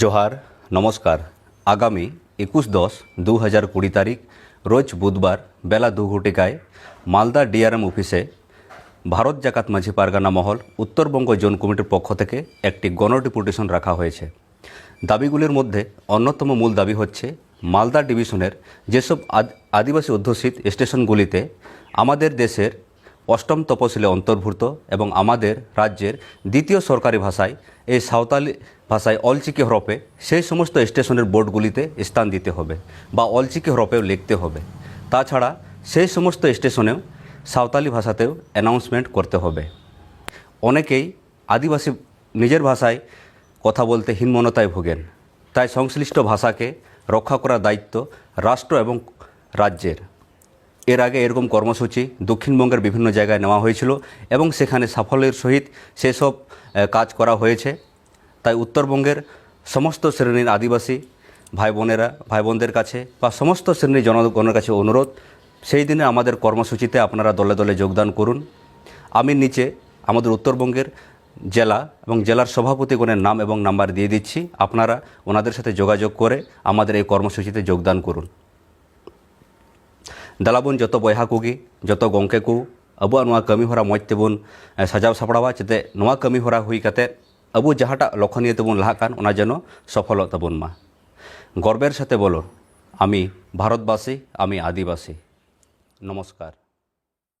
জোহার, নমস্কার। আগামী একুশ দশ দু হাজার কুড়ি তারিখ, রোজ বুধবার বেলা দু ঘটিকায় মালদা ডিআরএম অফিসে ভারত জাকাত মাঝি পারগানা মহল, উত্তরবঙ্গ জোন কমিটির পক্ষ থেকে একটি গণডিপুটেশন রাখা হয়েছে। দাবিগুলির মধ্যে অন্যতম মূল দাবি হচ্ছে, মালদা ডিভিশনের যেসব আদিবাসী অধ্যুষিত স্টেশনগুলিতে আমাদের দেশের অষ্টম তপশিলে অন্তর্ভুক্ত এবং আমাদের রাজ্যের দ্বিতীয় সরকারি ভাষায়, এই সাঁওতালি ভাষায় অলচিকি হরফে সেই সমস্ত স্টেশনের বোর্ডগুলিতে স্থান দিতে হবে বা অলচিকি হরফেও লিখতে হবে। তাছাড়া সেই সমস্ত স্টেশনেও সাঁওতালি ভাষাতেও অ্যানাউন্সমেন্ট করতে হবে। অনেকেই আদিবাসী নিজের ভাষায় কথা বলতে হীনমনতায় ভোগেন। তাই সংশ্লিষ্ট ভাষাকে রক্ষা করার দায়িত্ব রাষ্ট্র এবং রাজ্যের। এর আগে এরকম কর্মসূচি দক্ষিণবঙ্গের বিভিন্ন জায়গায় নেওয়া হয়েছিল এবং সেখানে সাফল্যের সহিত সেসব কাজ করা হয়েছে। তাই উত্তরবঙ্গের সমস্ত শ্রেণির আদিবাসী ভাই বোনেরা, ভাই বোনদের কাছে বা সমস্ত শ্রেণির জনগণের কাছে অনুরোধ, সেই দিনে আমাদের কর্মসূচিতে আপনারা দলে দলে যোগদান করুন। আমি নিচে আমাদের উত্তরবঙ্গের জেলা এবং জেলার সভাপতিগণের নাম এবং নাম্বার দিয়ে দিচ্ছি। আপনারা ওনাদের সাথে যোগাযোগ করে আমাদের এই কর্মসূচিতে যোগদান করুন। ᱫᱟᱞᱟᱵᱚᱱ ᱡᱚᱛᱚ ᱵᱚᱭᱦᱟ ᱠᱚᱜᱮ ᱡᱚᱛᱚ ᱜᱚᱝᱠᱮ ᱠᱚ ᱟᱵᱚᱣᱟᱜ ᱱᱚᱣᱟ ᱠᱟᱹᱢᱤ ᱦᱚᱨᱟ ᱢᱚᱡᱽ ᱛᱮᱵᱚᱱ ᱮ, ᱥᱟᱡᱟᱣ ᱥᱟᱯᱲᱟᱣᱟ ᱪᱮᱛᱮ ᱱᱚᱣᱟ ᱠᱟᱹᱢᱤ ᱦᱚᱨᱟ ᱦᱩᱭ ᱠᱟᱛᱮ ᱟᱵᱚ ᱡᱟᱦᱟᱸᱴᱟᱜ ᱞᱚᱠᱷᱚᱱᱤᱭᱟᱹ ᱛᱮᱵᱚᱱ ᱞᱟᱦᱟᱜ ᱠᱟᱱ ᱚᱱᱟ যেন সফলতা তাবন মা গর্বের সাথে বলো আমি ভারতবাসী আমি আদিবাসী নমস্কার